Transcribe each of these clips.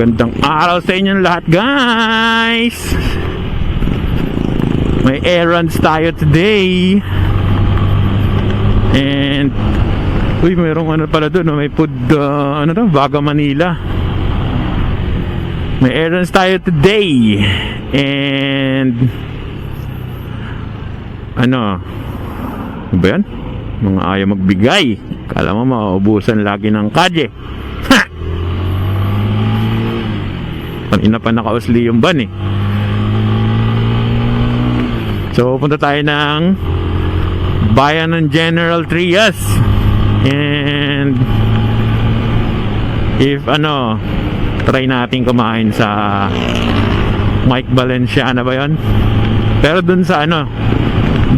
Magandang araw sa inyong lahat guys May errands tayo today And Uy, mayroong ano pala doon, may food, uh, ano to, Baga Manila. May errands tayo today. And, ano, ano ba yan? Mga ayaw magbigay. Kala mo maubusan lagi ng kadye. Kanina pa nakausli yung ban eh. So, punta tayo ng Bayan ng General Trias. And if ano, try natin kumain sa Mike Valenciana ba yon? Pero dun sa ano,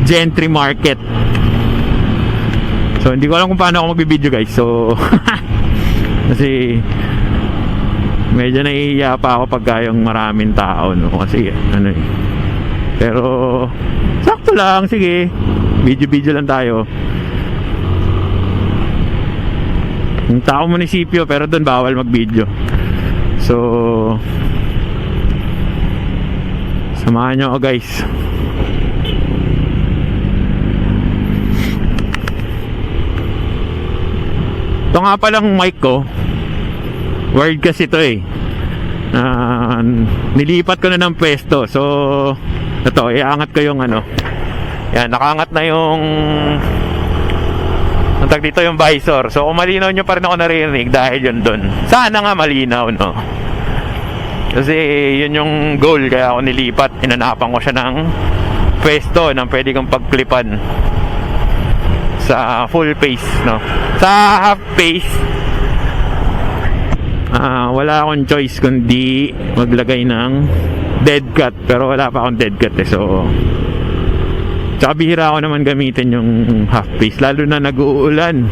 Gentry Market. So, hindi ko alam kung paano ako magbibideo guys. So, kasi medyo naiiya pa ako pagka yung maraming tao no? Kasi ano eh. Pero sakto lang. Sige. Video video lang tayo. Yung tao munisipyo pero doon bawal mag video so samahan nyo ako guys. Ito nga palang mic ko word kasi to eh. Ah, nilipat ko na ng pwesto. So ito iangat ko yung ano. Yan nakaangat na yung ang dito yung visor. So kung malinaw nyo pa rin ako naririnig dahil yun dun. Sana nga malinaw no? Kasi yun yung goal. Kaya ako nilipat. Inanapan ko siya ng pwesto ng pwede kang pagklipan sa full face no? Sa half face Ah, wala akong choice kundi maglagay ng dead cut pero wala pa akong dead cut eh so tsaka bihira ako naman gamitin yung half face lalo na nag-uulan.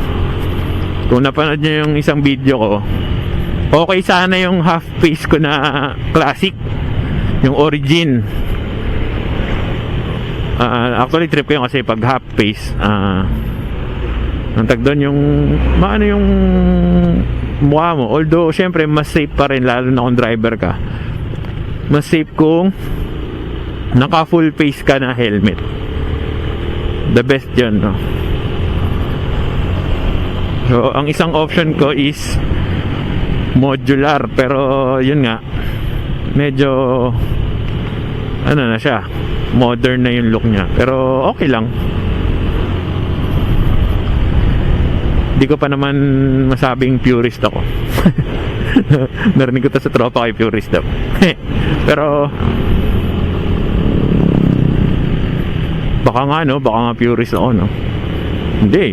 Kung napanood nyo yung isang video ko okay sana yung half face ko na classic yung origin. Ah, actually trip ko yun kasi pag half face ah ang tag doon yung maano yung mukha mo. Although syempre mas safe pa rin lalo na kung driver ka. Mas safe kung naka full face ka na helmet. The best yun no? So ang isang option ko is modular. Pero yun nga medyo ano na siya modern na yung look niya. Pero okay lang Di ko pa naman masabing purist ako. Narinig ko to sa tropa kay purist daw. Pero baka nga no, baka nga purist ako no. Hindi,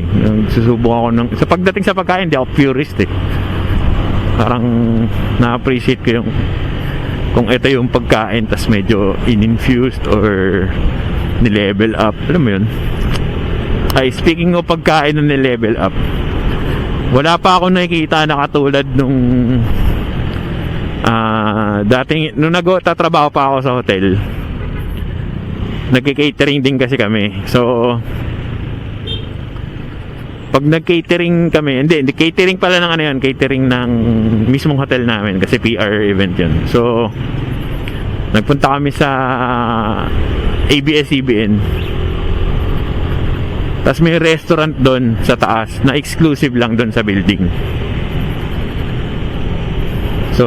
susubok ako ng sa pagdating sa pagkain, hindi ako purist eh. Parang na-appreciate ko yung kung ito yung pagkain tas medyo in-infused or ni-level up. Alam mo yun? Ay, speaking of pagkain na ni-level up, wala pa ako nakikita na katulad nung ah dating nung nagtatrabaho pa ako sa hotel. Nagki-catering din kasi kami. So pag nag-catering kami hindi, hindi catering pala ng ano yun catering ng mismong hotel namin kasi PR event yun. So nagpunta kami sa ABS-CBN tapos may restaurant doon sa taas na exclusive lang doon sa building. So,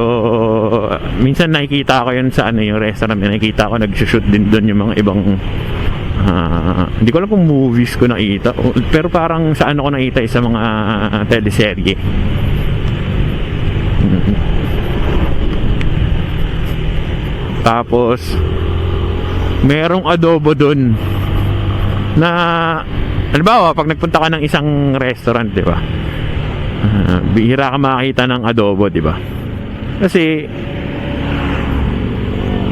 minsan nakikita ko yun sa ano yung restaurant. Nakikita ko nag-shoot din doon yung mga ibang ah, hindi ko alam kung movies ko nakita. Pero parang sa ano ko nakita sa mga teleserye. Mm. Tapos, merong adobo doon na Halimbawa, pag nagpunta ka ng isang restaurant, di ba? Ah, bihira ka makakita ng adobo, di ba? Kasi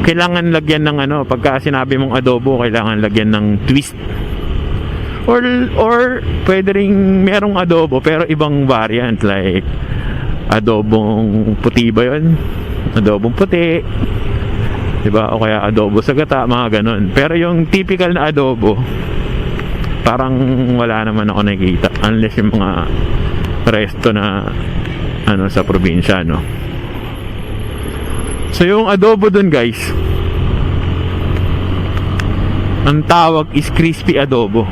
kailangan lagyan ng ano, pagka sinabi mong adobo, kailangan lagyan ng twist. Or or pwede ring merong adobo pero ibang variant like adobong puti ba 'yon? Adobong puti. 'Di ba? O kaya adobo sa gata, mga ganun. Pero yung typical na adobo, parang wala naman ako nakikita unless yung mga resto na ano sa probinsya no So yung adobo dun guys, ang tawag is crispy adobo.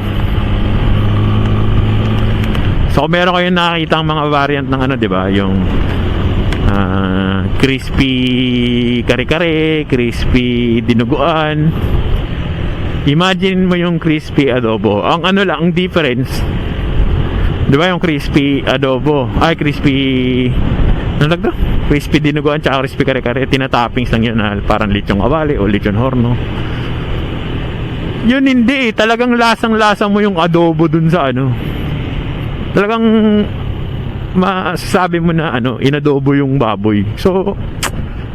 So kung meron kayong nakakita ang mga variant ng ano, ba? Yung ah, crispy kare-kare, crispy dinuguan. Imagine mo yung crispy adobo. Ang ano lang, ang difference, 'di ba yung crispy adobo? Ay, crispy ano lang to? Crispy dinuguan tsaka crispy kare-kare. Tinatoppings lang yun na parang lechong awali o lechon horno. Yun hindi eh. Talagang lasang-lasa mo yung adobo dun sa ano. Talagang masasabi mo na ano, inadobo yung baboy. So,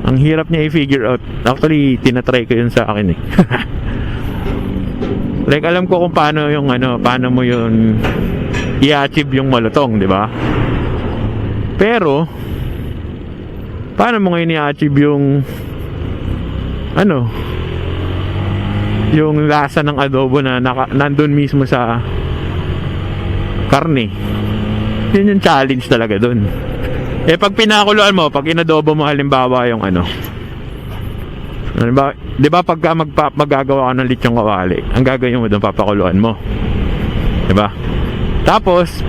ang hirap niya i-figure out. Actually, tinatry ko yun sa akin eh. like, alam ko kung paano yung ano, paano mo yun i-achieve yung malutong, di ba? Pero, paano mo ngayon i-achieve yung ano, yung lasa ng adobo na naka, nandun mismo sa karne. Yun yung challenge talaga dun. Eh pag pinakuluan mo, pag inadobo mo halimbawa yung ano, halimbawa, di ba pagka magpa, magagawa ka ng lechong kawali, ang gagawin mo doon, papakuluan mo. Di ba? Tapos,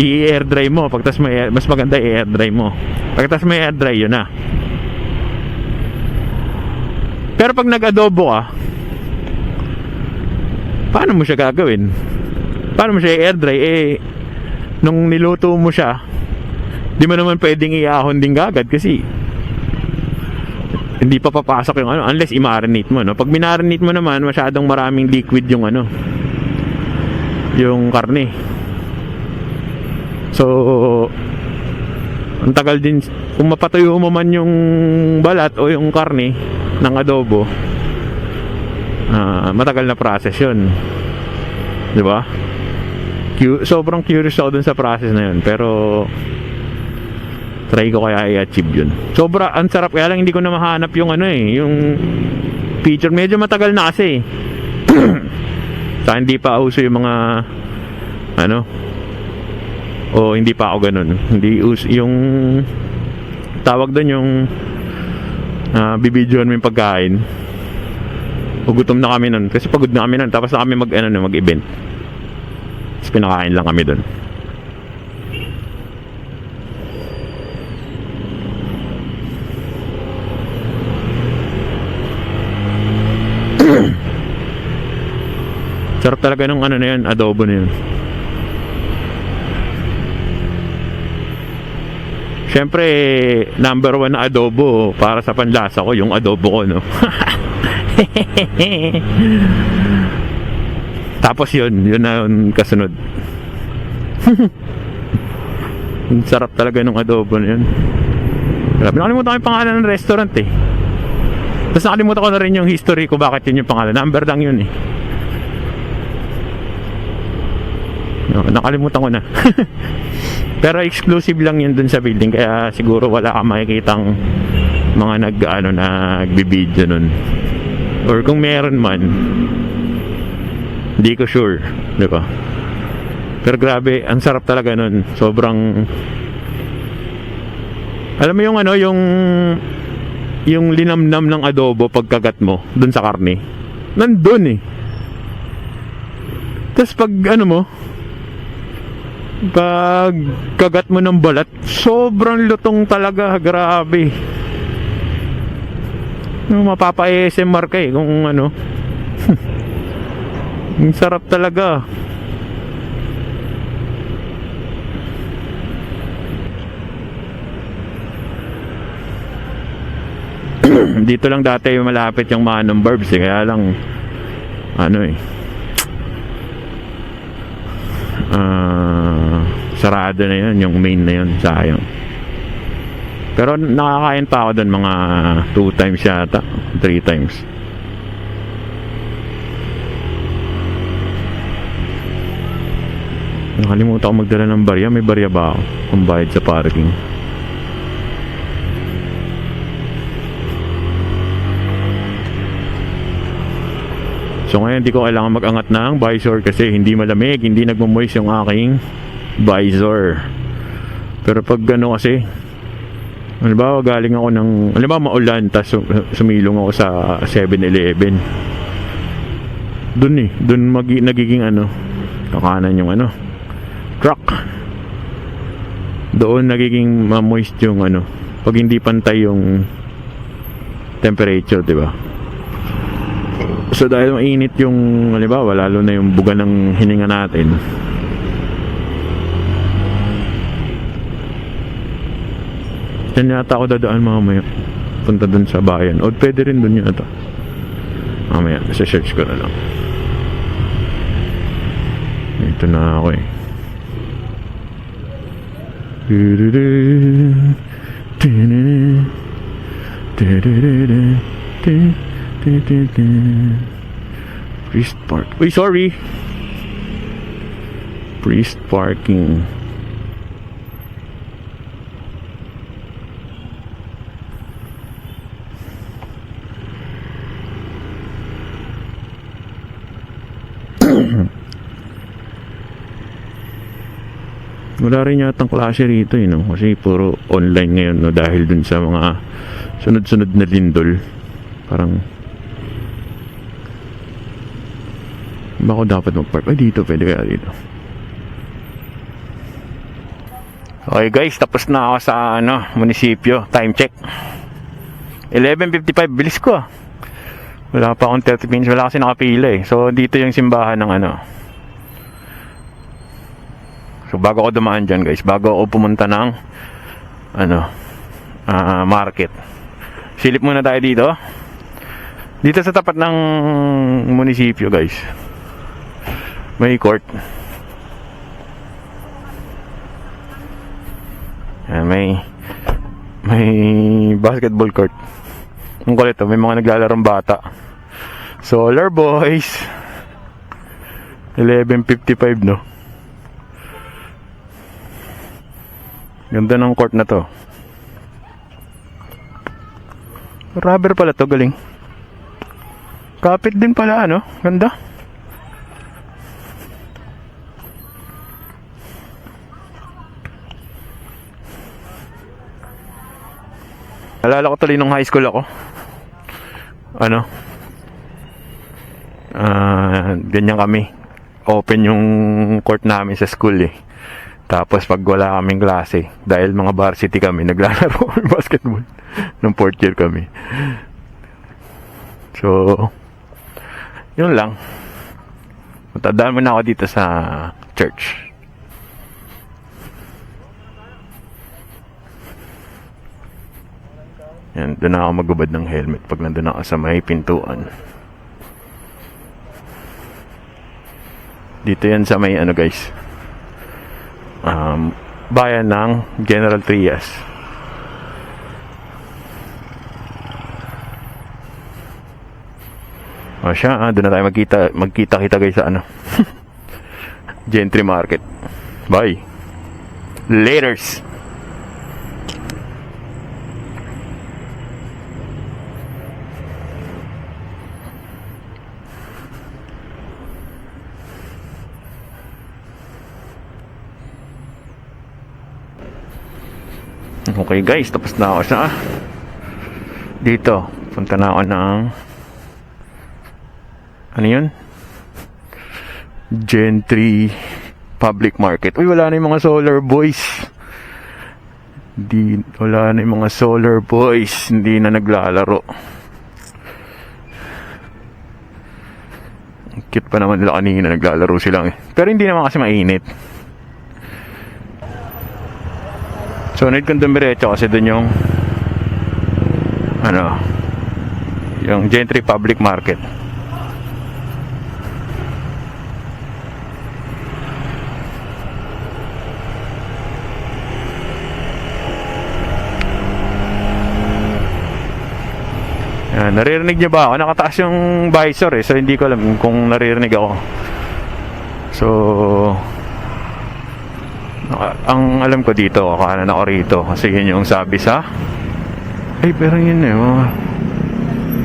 i-air dry mo. Pagtas mo, mas maganda i-air dry mo. Pagtas mo i-air dry, yun na. Pero pag nag-adobo ka, paano mo siya gagawin? Paano mo siya i-air dry? Eh, nung niluto mo siya, di mo naman pwedeng iahon din gagad kasi hindi pa papasok yung ano unless i-marinate mo no? Pag minarinate mo naman masyadong maraming liquid yung ano yung karne. So ang tagal din kung mapatuyo mo man yung balat o yung karne ng adobo ah, matagal na process yun. Di ba? Sobrang curious ako dun sa process na yun pero try ko kaya i-achieve yun. Sobra ang sarap. Kaya lang hindi ko na mahanap yung ano eh yung feature. Medyo matagal na kasi eh. sa hindi pa uso yung mga ano. O hindi pa ako ganun. Hindi uso yung tawag doon yung uh, bibidyoan mo yung pagkain. Ugutom na kami nun. Kasi pagod na kami nun. Tapos na kami mag ano mag event tapos pinakain lang kami doon talaga nung ano na yun, adobo na yun. Siyempre, number one na adobo para sa panlasa ko, yung adobo ko, no? Tapos yun, yun na yun kasunod. Ang sarap talaga nung adobo na yun. Grabe, nakalimutan ko yung pangalan ng restaurant eh. Tapos nakalimutan ko na rin yung history ko bakit yun yung pangalan. Number lang yun eh. No, nakalimutan ko na. Pero exclusive lang yun dun sa building kaya siguro wala kang makikitang mga nag ano nagbibideo nun. Or kung meron man hindi ko sure, 'di ba? Pero grabe, ang sarap talaga nun. Sobrang Alam mo yung ano, yung yung linamnam ng adobo pagkagat mo dun sa karne. Nandun eh. Tapos pag ano mo, pag kagat mo ng balat, sobrang lutong talaga, grabe. No, mapapa-ASMR ka eh kung ano. Ang sarap talaga. Dito lang dati malapit yung Manong Barbs eh, kaya lang ano eh Ah, sarado na yun yung main na yun sayang. Pero nakakain pa ako doon mga 2 times yata 3 times. Nakalimutan ko magdala ng barya may barya ba ako? Kung bayad sa parking. So ngayon hindi ko kailangan mag-angat ng visor kasi hindi malamig, hindi nagmo-moist yung aking visor. Pero pag gano kasi Halimbawa, galing ako ng, halimbawa maulan, tapos sumilong ako sa 7-Eleven. Doon eh, doon magi, nagiging ano, kakanan yung ano, truck. Doon nagiging ma-moist yung ano, pag hindi pantay yung temperature, di ba? So dahil mainit yung, halimbawa, lalo na yung buga ng hininga natin, Diyan yata ako dadaan mamaya. Punta dun sa bayan. O pwede rin dun yata. Mamaya, sa search ko na lang. Ito na ako eh. Priest Park. Uy, sorry! Priest Parking. Wala rin yata klase rito eh, no? Kasi puro online ngayon, no? Dahil dun sa mga sunod-sunod na lindol. Parang... Ba ako dapat mag-park? Ay, dito. Pwede kaya dito. Okay guys, tapos na ako sa ano, munisipyo. Time check. 11.55. Bilis ko ah. Wala pa akong 30 minutes. Wala kasi nakapila eh. So, dito yung simbahan ng ano, So bago ako dumaan dyan guys, bago ako pumunta ng ano, ah, market. Silip muna tayo dito. Dito sa tapat ng munisipyo guys. May court. Ayan, may may basketball court. Ang kulit oh, may mga naglalarong bata. Solar Boys. 11.55 no. Ganda ng court na to. Rubber pala to, galing. Kapit din pala, ano? Ganda. Alala ko tuloy nung high school ako. Ano? Ah, ganyan kami. Open yung court namin sa school eh. Tapos pag wala kaming klase, dahil mga varsity kami, naglalaro kami basketball. Nung fourth year kami. So, yun lang. Matandaan mo na ako dito sa church. Yan, doon ako magubad ng helmet pag nandun ako sa may pintuan. Dito yan sa may ano guys, um, bayan ng General Trias. O siya, ah, doon na tayo magkita, magkita-kita guys sa ano. Gentry Market. Bye. Laters. Okay guys, tapos na ako sa dito. Punta na ako ng ano yun? Gentry Public Market. Uy, wala na yung mga solar boys. Hindi, wala na yung mga solar boys. Hindi na naglalaro. Cute pa naman nila kanina naglalaro sila eh. Pero hindi naman kasi mainit. So, need kong dumiretso kasi dun yung ano yung Gentry Public Market. Yan, naririnig niyo ba ako? Nakataas yung visor eh, so hindi ko alam kung naririnig ako. So, ang alam ko dito, kakanan ako rito kasi yun yung sabi sa ay pero yun eh, mga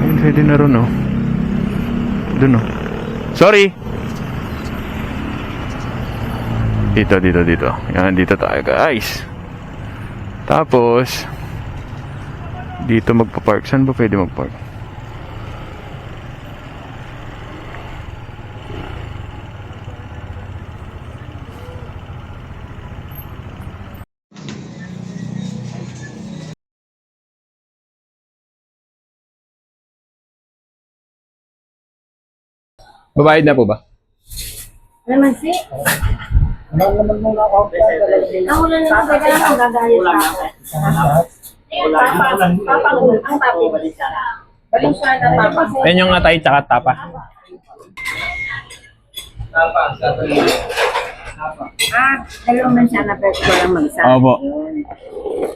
ayun pwede na ron oh. Dun oh. Sorry! Dito, dito, dito. Yan, dito tayo guys. Tapos, Dito magpa-park. Saan ba pwede mag-park? Babayad na po ba? Naman si. Ang ulan naman kaya lang gagayat pa ako. Papang ang papi. Balik siya na papa. Yan yung atay tsaka tapa. Ah, dalawang man siya na pwede ko lang magsa. Opo.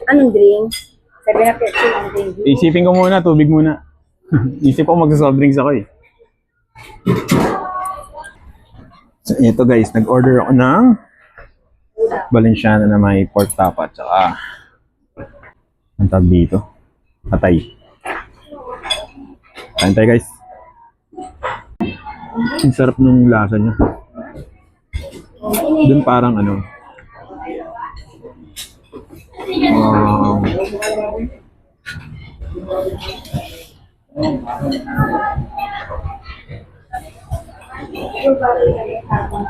Anong drink? Sabi na pwede ang drink. Isipin ko muna, tubig muna. Isip ko magsa-soft drinks ako eh. So, ito guys, nag-order ako ng Balenciaga na may pork tapa tsaka ang tawag dito? Atay. Kain tayo guys. Ang sarap nung lasa niya. Doon parang ano, um,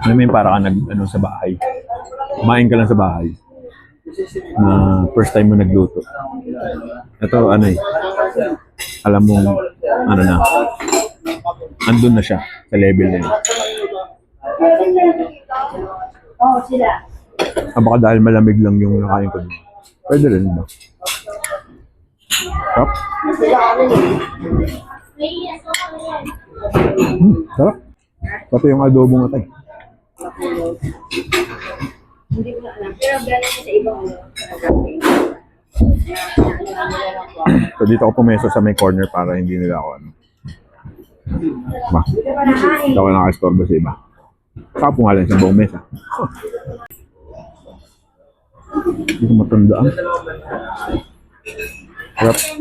Alam mo yung para ka nag, ano, sa bahay. Kumain ka lang sa bahay. Na first time mo nagluto. Ito, ano eh. Alam mo, ano na. Andun na siya sa level na yun. Oo, sila. Ah, baka dahil malamig lang yung nakain ko dun. Pwede rin ba? Sarap. Hmm, sarap. Pati yung adobong atay. Hindi ko alam. Pero galing sa ibang ano. So dito ako pumeso sa may corner para hindi nila ako ano. Ba? Hindi ako nakastorbo sa iba. Saka po nga lang sa buong mesa. Hindi ko matandaan.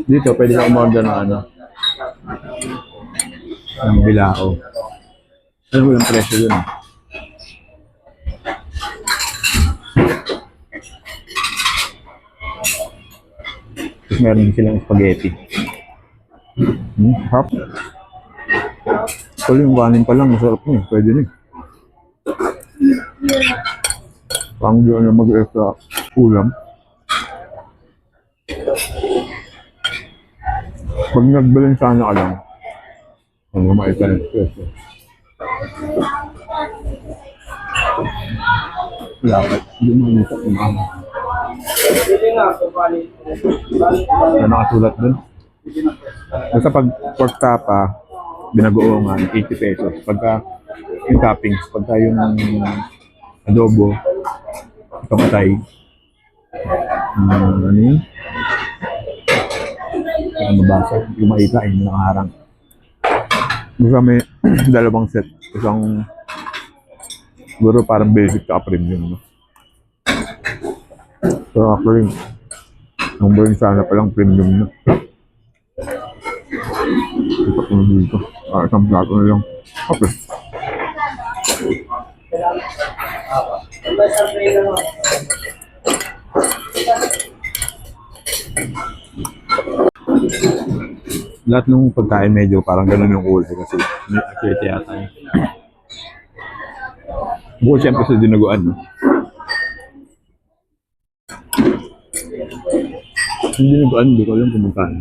Dito, pwede ka umorder ng ano. Ng bilao. Ano mo yung presyo ah? Tapos meron silang spaghetti. Hmm, harap. Actually, yung kanin pa lang, masarap na eh. Pwede na eh. Parang di na mag-extra ulam. Pag nagbalin sana ka lang, ang lumait ka ng. Dapat, nito kumama. Na nakasulat dun. Basta pag pork tapa, binagoongan, 80 pesos. Pagka yung toppings, pagka yung adobo, kamatay, um, ano yun? Kaya mabasa, yung maika, yung nakaharang. Basta may dalawang set. Isang, siguro parang basic ka premium, no? So, actually, ang burn sana palang premium na. Ito ko na dito. Ah, isang plato na lang. Okay. Lahat ng pagkain medyo parang ganun yung kulay kasi may akete yata. Bukod siyempre sa dinaguan, no? Yung dinaguan, hindi ko alam kung magkano.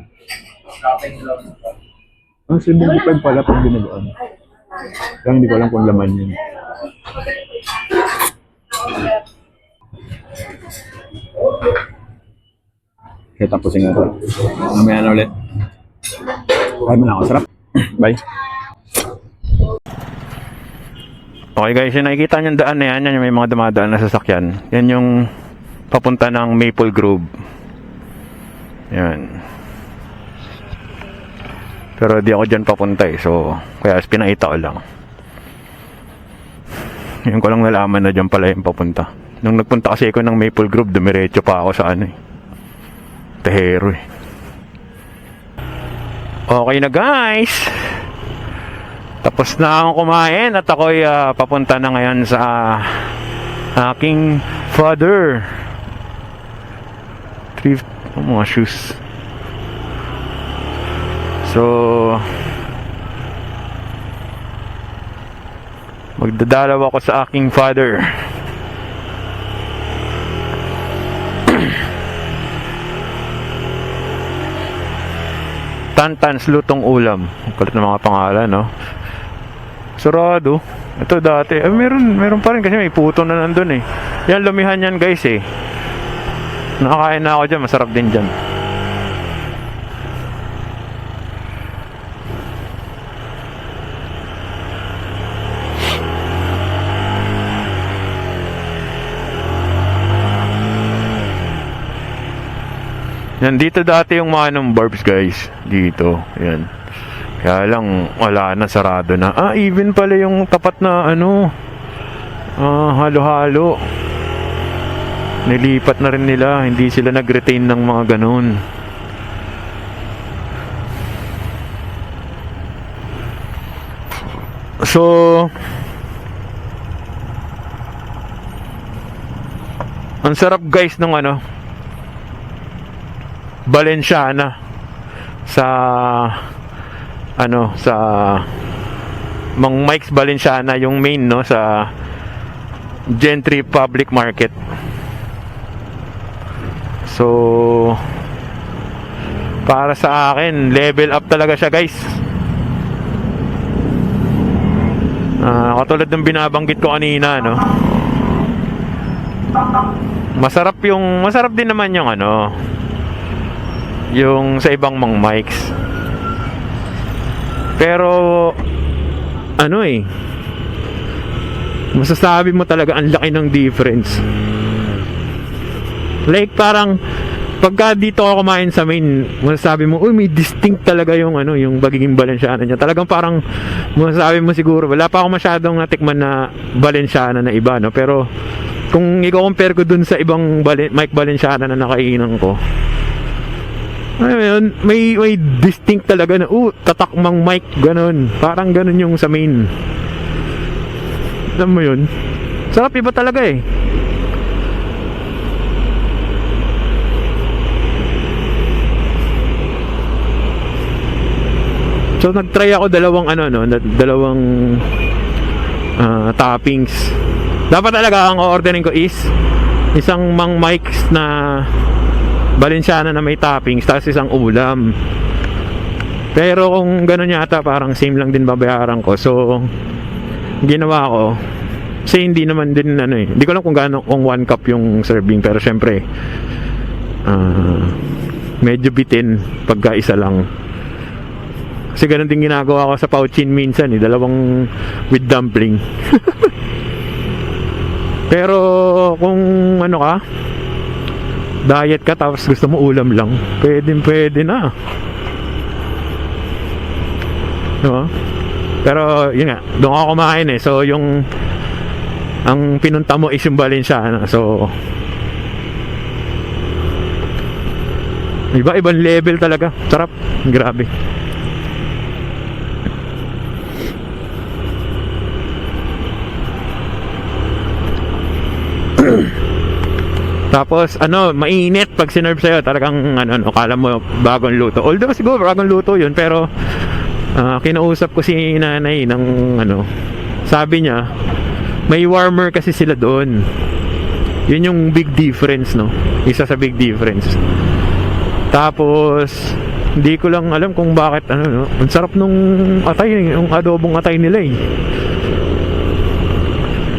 Ah, 75 pala pag dinaguan. Kaya hindi ko alam kung laman yun. Okay, tapusin nga ito. Mamaya na ulit. Kaya mo na ako. Sarap. Bye. Okay guys, yung nakikita nyo daan na yan, yan yung may mga dumadaan na sasakyan. Yan yung papunta ng Maple Grove. Yan. Pero di ako dyan papunta eh, so kaya pinakita ko lang. Yun ko lang nalaman na dyan pala yung papunta. Nung nagpunta kasi ako ng Maple Grove, dumiretso pa ako sa ano eh. Tehero eh. Okay na guys! Tapos na akong kumain at ako'y ah, papunta na ngayon sa aking father. Thrift, oh, mga shoes. So, magdadalaw ako sa aking father. Tantans lutong ulam. Ang Kulit ng mga pangalan, no? Sarado. Ito dati. Eh, meron, meron pa rin kasi may puto na nandun eh. Yan, lumihan yan guys eh. Nakakain na ako dyan. Masarap din dyan. Yan, dito dati yung Manong Barbs guys. Dito. Yan. Kaya lang, wala na, sarado na. Ah, even pala yung tapat na ano, ah, halo-halo. Nilipat na rin nila, hindi sila nag-retain ng mga ganun. So, ang sarap guys ng ano, Balenciana sa ano sa Mang Mike's Balenciana yung main no sa Gentry Public Market. So para sa akin, level up talaga siya, guys. Ah, katulad ng binabanggit ko kanina, no. Masarap yung masarap din naman yung ano, yung sa ibang mang mics. Pero ano eh masasabi mo talaga ang laki ng difference. Like parang pagka dito ako kumain sa main, masasabi mo, uy, may distinct talaga yung ano, yung bagiging Balenciana niya. Talagang parang masasabi mo siguro, wala pa ako masyadong natikman na Balenciana na iba, no? Pero kung i-compare ko dun sa ibang Balen- Mike Balenciana na nakainan ko, ano yun, may, may distinct talaga na, uh, tatakmang mic, ganun. Parang ganun yung sa main. Alam mo yun? Sarap iba talaga eh. So nag-try ako dalawang ano no, dalawang ah, toppings. Dapat talaga ang ordering ko is isang mang mics na Balenciana na may toppings tapos isang ulam. Pero kung gano'n yata parang same lang din babayaran ko. So ginawa ko kasi hindi naman din ano eh. Hindi ko alam kung gaano kung one cup yung serving pero syempre ah, medyo bitin pagka isa lang. Kasi ganun din ginagawa ko sa Pauchin minsan eh, dalawang with dumpling. Pero kung ano ka, diet ka tapos gusto mo ulam lang, pwede pwede na. Diba? Pero yun nga, doon ako kumain eh. So yung ang pinunta mo is yung Balenciana. So iba ibang level talaga. Sarap. Grabe. Tapos ano, mainit pag sinerve sa'yo, talagang ano, ano, kala mo bagong luto. Although siguro bagong luto yun, pero ah, kinausap ko si nanay ng ano, sabi niya, may warmer kasi sila doon. Yun yung big difference, no? Isa sa big difference. Tapos, hindi ko lang alam kung bakit, ano, no? Ang sarap nung atay, yung adobong atay nila eh.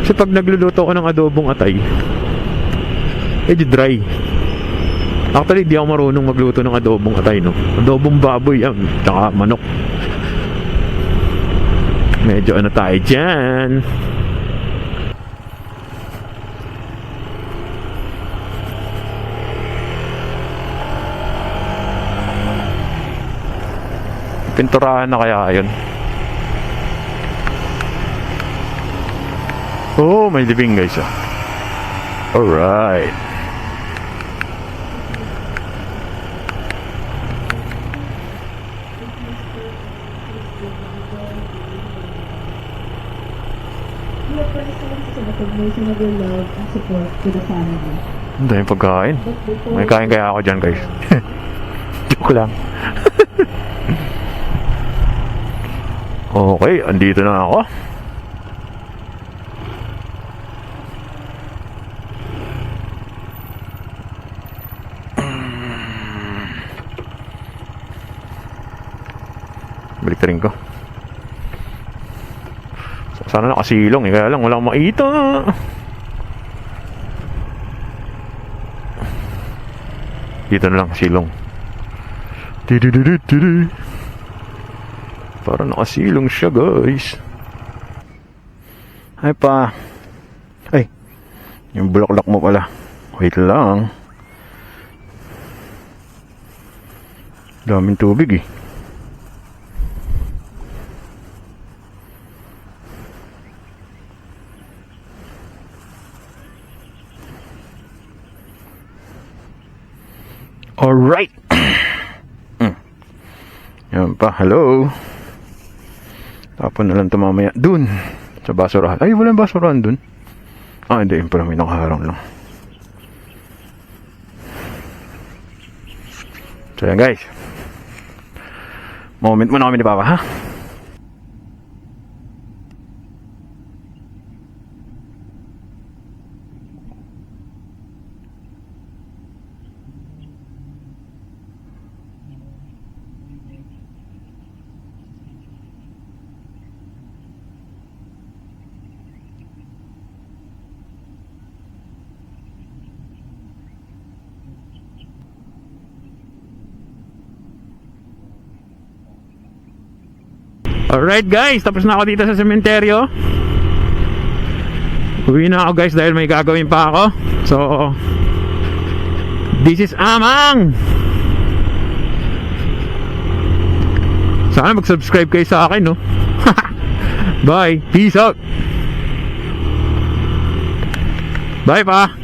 Kasi pag nagluluto ko ng adobong atay, medyo dry. Actually, di ako marunong magluto ng adobong atay, no? Adobong baboy yan, tsaka manok. Medyo ano tayo dyan. Pinturahan na kaya yun? Oh, may libing guys ah. Alright. Love and support to the family. Ang daming pagkain. May kain kaya ako dyan guys. Joke lang. Okay, andito na ako. Balik rin ko. Sana nakasilong eh, kaya lang wala akong makita. Dito na lang, silong. Para nakasilong siya, guys. Ay pa. Ay. Yung bulaklak mo pala. Wait lang. Daming tubig eh. Alright. Mm. Yan pa, hello. Tapon na lang ito mamaya. Dun. Sa basurahan. Ay, walang basurahan dun. Ah, hindi. Yung pala may nakaharang lang. So yan guys. Moment muna kami ni Papa, ha? Alright guys, tapos na ako dito sa sementeryo. Uwi na ako guys dahil may gagawin pa ako. So, this is Amang! Sana mag-subscribe kayo sa akin, no? Bye! Peace out! Bye pa!